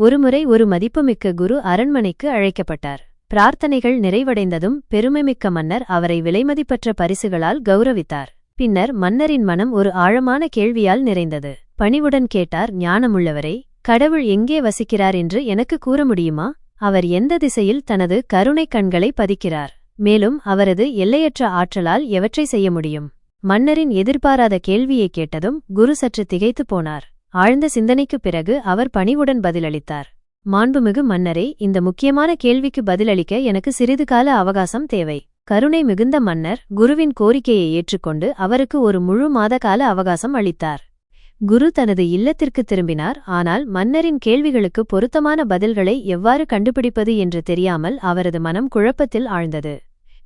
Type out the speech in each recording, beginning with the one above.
ஒருமுறை ஒரு மதிப்புமிக்க குரு அரண்மனைக்கு அழைக்கப்பட்டார். பிரார்த்தனைகள் நிறைவடைந்ததும் பெருமைமிக்க மன்னர் அவரை விலைமதிப்பற்ற பரிசுகளால் கௌரவித்தார். பின்னர் மன்னரின் மனம் ஒரு ஆழமான கேள்வியால் நிறைந்தது. பணிவுடன் கேட்டார் ஞானமுள்ளவரே கடவுள் எங்கே வசிக்கிறார் என்று எனக்கு கூற முடியுமா? அவர் எந்த திசையில் தனது கருணை கண்களை பதிக்கிறார்? மேலும் அவரது எல்லையற்ற ஆற்றலால் எவற்றை செய்ய முடியும்? மன்னரின் எதிர்பாராத கேள்வியை கேட்டதும் குரு சற்று திகைத்துப் போனார். ஆழ்ந்த சிந்தனைக்குப் பிறகு அவர் பணிவுடன் பதிலளித்தார். மாண்புமிகு மன்னரே இந்த முக்கியமான கேள்விக்கு பதிலளிக்க எனக்கு சிறிது கால அவகாசம் தேவை. கருணை மிகுந்த மன்னர் குருவின் கோரிக்கையை ஏற்றுக்கொண்டு அவருக்கு ஒரு முழு மாத கால அவகாசம் அளித்தார். குரு தனது இல்லத்திற்கு திரும்பினார் ஆனால் மன்னரின் கேள்விகளுக்கு பொருத்தமான பதில்களை எவ்வாறு கண்டுபிடிப்பது என்று தெரியாமல் அவரது மனம் குழப்பத்தில் ஆழ்ந்தது.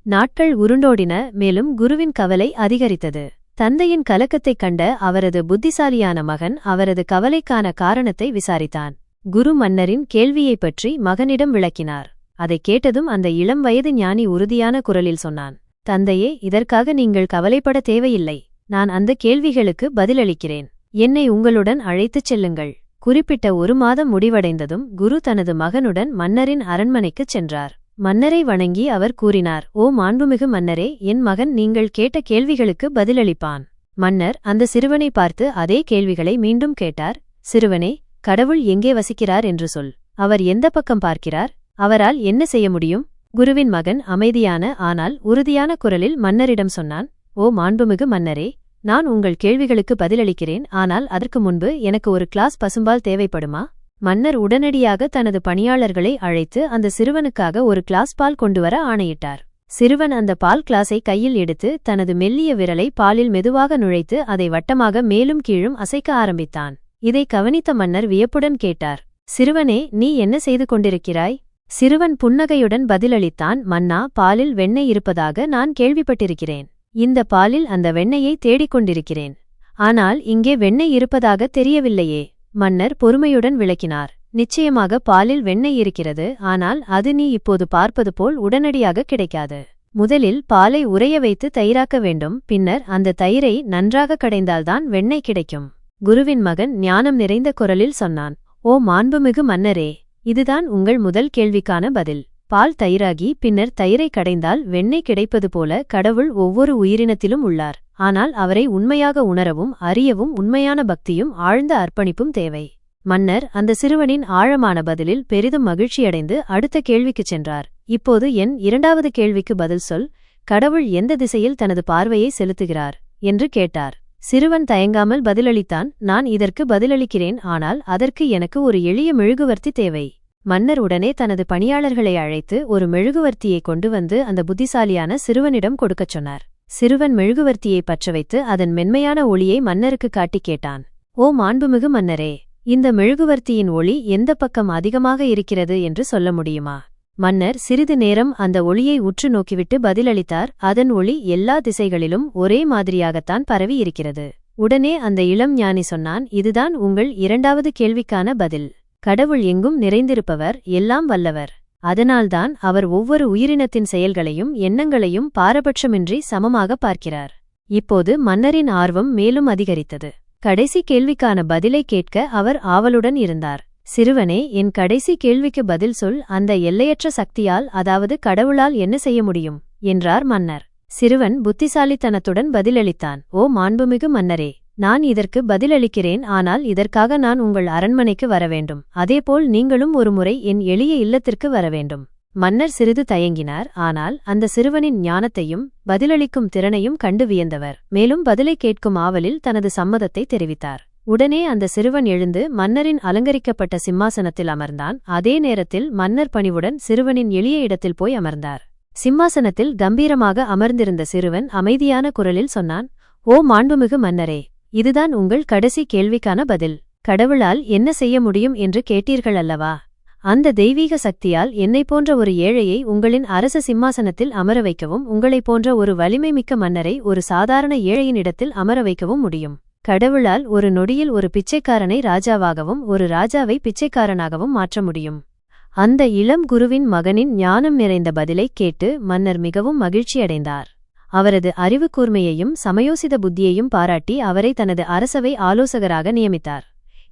நாட்கள் உருண்டோடின மேலும் குருவின் கவலை அதிகரித்தது. தந்தையின் கலக்கத்தைக் கண்ட அவரது புத்திசாலியான மகன் அவரது கவலைக்கான காரணத்தை விசாரித்தான். குரு மன்னரின் கேள்வியைப் பற்றி மகனிடம் விளக்கினார். அதைக் கேட்டதும் அந்த இளம் வயது ஞானி உறுதியான குரலில் சொன்னான் தந்தையே இதற்காக நீங்கள் கவலைப்பட தேவையில்லை. நான் அந்த கேள்விகளுக்கு பதிலளிக்கிறேன். என்னை உங்களுடன் அழைத்துச் செல்லுங்கள். குறிப்பிட்ட ஒரு மாதம் முடிவடைந்ததும் குரு தனது மகனுடன் மன்னரின் அரண்மனைக்குச் சென்றார். மன்னரை வணங்கி அவர் கூறினார் ஓ மாண்புமிகு மன்னரே என் மகன் நீங்கள் கேட்ட கேள்விகளுக்கு பதிலளிப்பான். மன்னர் அந்த சிறுவனை பார்த்து அதே கேள்விகளை மீண்டும் கேட்டார் சிறுவனே கடவுள் எங்கே வசிக்கிறார் என்று சொல். அவர் எந்த பக்கம் பார்க்கிறார்? அவரால் என்ன செய்ய முடியும்? குருவின் மகன் அமைதியான ஆனால் உறுதியான குரலில் மன்னரிடம் சொன்னான் ஓ மாண்புமிகு மன்னரே நான் உங்கள் கேள்விகளுக்கு பதிலளிக்கிறேன் ஆனால் அதற்கு முன்பு எனக்கு ஒரு கிளாஸ் பசும்பால் தேவைப்படுமா? மன்னர் உடனடியாக தனது பணியாளர்களை அழைத்து அந்த சிறுவனுக்காக ஒரு கிளாஸ் பால் கொண்டுவர ஆணையிட்டார். சிறுவன் அந்த பால் கிளாஸை கையில் எடுத்து தனது மெல்லிய விரலை பாலில் மெதுவாக நுழைத்து அதை வட்டமாக மேலும் கீழும் அசைக்க ஆரம்பித்தான். இதை கவனித்த மன்னர் வியப்புடன் கேட்டார் சிறுவனே நீ என்ன செய்து கொண்டிருக்கிறாய்? சிறுவன் புன்னகையுடன் பதிலளித்தான் மன்னா பாலில் வெண்ணெய் இருப்பதாக நான் கேள்விப்பட்டிருக்கிறேன். இந்த பாலில் அந்த வெண்ணெயை தேடிக் கொண்டிருக்கிறேன் ஆனால் இங்கே வெண்ணெய் இருப்பதாக தெரியவில்லையே. மன்னர் பொறுமையுடன் விளக்கினார். நிச்சயமாக பாலில் வெண்ணெய் இருக்கிறது ஆனால் அது நீ இப்போது பார்ப்பது போல் உடனடியாக கிடைக்காது. முதலில் பாலை உறைய வைத்து தயிராக்க வேண்டும் பின்னர் அந்த தயிரை நன்றாக கடைந்தால்தான் வெண்ணெய் கிடைக்கும். குருவின் மகன் ஞானம் நிறைந்த குரலில் சொன்னான் ஓ மாண்புமிகு மன்னரே இதுதான் உங்கள் முதல் கேள்விக்கான பதில். பால் தயிராகி பின்னர் தயிரை கடைந்தால் வெண்ணெய் கிடைப்பது போல கடவுள் ஒவ்வொரு உயிரினத்திலும் உள்ளார். ஆனால் அவரை உண்மையாக உணரவும் அறியவும் உண்மையான பக்தியும் ஆழ்ந்த அர்ப்பணிப்பும் தேவை. மன்னர் அந்த சிறுவனின் ஆழமான பதிலில் பெரிதும் மகிழ்ச்சியடைந்து அடுத்த கேள்விக்குச் சென்றார். இப்போது என் இரண்டாவது கேள்விக்கு பதில் சொல் கடவுள் எந்த திசையில் தனது பார்வையை செலுத்துகிறார்? என்று கேட்டார். சிறுவன் தயங்காமல் பதிலளித்தான் நான் இதற்கு பதிலளிக்கிறேன் ஆனால் அதற்கு எனக்கு ஒரு எளிய மெழுகுவர்த்தி தேவை. மன்னர் உடனே தனது பணியாளர்களை அழைத்து ஒரு மெழுகுவர்த்தியை கொண்டு வந்து அந்த புத்திசாலியான சிறுவனிடம் கொடுக்கச் சொன்னார். சிறுவன் மெழுகுவர்த்தியை பற்ற வைத்து அதன் மென்மையான ஒளியை மன்னருக்கு காட்டிக் கேட்டான். ஓ மாண்புமிகு மன்னரே இந்த மெழுகுவர்த்தியின் ஒளி எந்த பக்கம் அதிகமாக இருக்கிறது என்று சொல்ல முடியுமா? மன்னர் சிறிது நேரம் அந்த ஒளியை உற்று நோக்கிவிட்டு பதிலளித்தார் அதன் ஒளி எல்லா திசைகளிலும் ஒரே மாதிரியாகத்தான் பரவி இருக்கிறது. உடனே அந்த இளம் ஞானி சொன்னான் இதுதான் உங்கள் இரண்டாவது கேள்விக்கான பதில். கடவுள் எங்கும் நிறைந்திருப்பவர் எல்லாம் வல்லவர். அதனால்தான் அவர் ஒவ்வொரு உயிரினத்தின் செயல்களையும் எண்ணங்களையும் பாரபட்சமின்றி சமமாக பார்க்கிறார். இப்போது மன்னரின் ஆர்வம் மேலும் அதிகரித்தது. கடைசி கேள்விக்கான பதிலை கேட்க அவர் ஆவலுடன் இருந்தார். சிறுவனே என் கடைசி கேள்விக்கு பதில் சொல் அந்த எல்லையற்ற சக்தியால் அதாவது கடவுளால் என்ன செய்ய முடியும்? என்றார் மன்னர். சிறுவன் புத்திசாலித்தனத்துடன் பதிலளித்தான். ஓ மாண்புமிகு மன்னரே நான் இதற்கு பதிலளிக்கிறேன் ஆனால் இதற்காக நான் உங்கள் அரண்மனைக்கு வரவேண்டும் அதேபோல் நீங்களும் ஒருமுறை என் எளிய இல்லத்திற்கு வரவேண்டும் மன்னர் சிறிது தயங்கினார் ஆனால் அந்த சிறுவனின் ஞானத்தையும் பதிலளிக்கும் திறனையும் கண்டு வியந்தவர். மேலும் பதிலை கேட்கும் ஆவலில் தனது சம்மதத்தை தெரிவித்தார். உடனே அந்த சிறுவன் எழுந்து மன்னரின் அலங்கரிக்கப்பட்ட சிம்மாசனத்தில் அமர்ந்தான். அதே நேரத்தில் மன்னர் பணிவுடன் சிறுவனின் எளிய இடத்தில் போய் அமர்ந்தார். சிம்மாசனத்தில் கம்பீரமாக அமர்ந்திருந்த சிறுவன் அமைதியான குரலில் சொன்னான் ஓ மாண்புமிகு மன்னரே இதுதான் உங்கள் கடைசி கேள்விக்கான பதில். கடவுளால் என்ன செய்ய முடியும் என்று கேட்டீர்கள் அல்லவா? அந்த தெய்வீக சக்தியால் என்னைப் போன்ற ஒரு ஏழையை உங்களின் அரச சிம்மாசனத்தில் அமர வைக்கவும் உங்களைப் போன்ற ஒரு வலிமை மிக்க மன்னரை ஒரு சாதாரண ஏழையின் இடத்தில் அமர வைக்கவும் முடியும். கடவுளால் ஒரு நொடியில் ஒரு பிச்சைக்காரனை ராஜாவாகவும் ஒரு ராஜாவை பிச்சைக்காரனாகவும் மாற்ற முடியும். அந்த இளம் குருவின் மகனின் ஞானம் நிறைந்த பதிலைக் கேட்டு மன்னர் மிகவும் மகிழ்ச்சியடைந்தார். அவரது அறிவு கூர்மையையும் சமயோசித புத்தியையும் பாராட்டி அவரை தனது அரசவை ஆலோசகராக நியமித்தார்.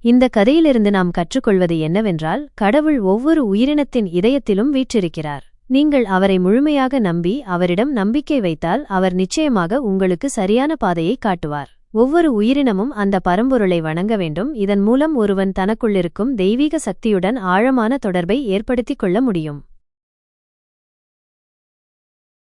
இந்த கதையிலிருந்து நாம் கற்றுக்கொள்வது என்னவென்றால் கடவுள் ஒவ்வொரு உயிரினத்தின் இதயத்திலும் வீற்றிருக்கிறார். நீங்கள் அவரை முழுமையாக நம்பி அவரிடம் நம்பிக்கை வைத்தால் அவர் நிச்சயமாக உங்களுக்கு சரியான பாதையை காட்டுவார். ஒவ்வொரு உயிரினமும் அந்த பரம்பொருளை வணங்க வேண்டும். இதன் மூலம் ஒருவன் தனக்குள்ளிருக்கும் தெய்வீக சக்தியுடன் ஆழமான தொடர்பை ஏற்படுத்திக் கொள்ள முடியும்.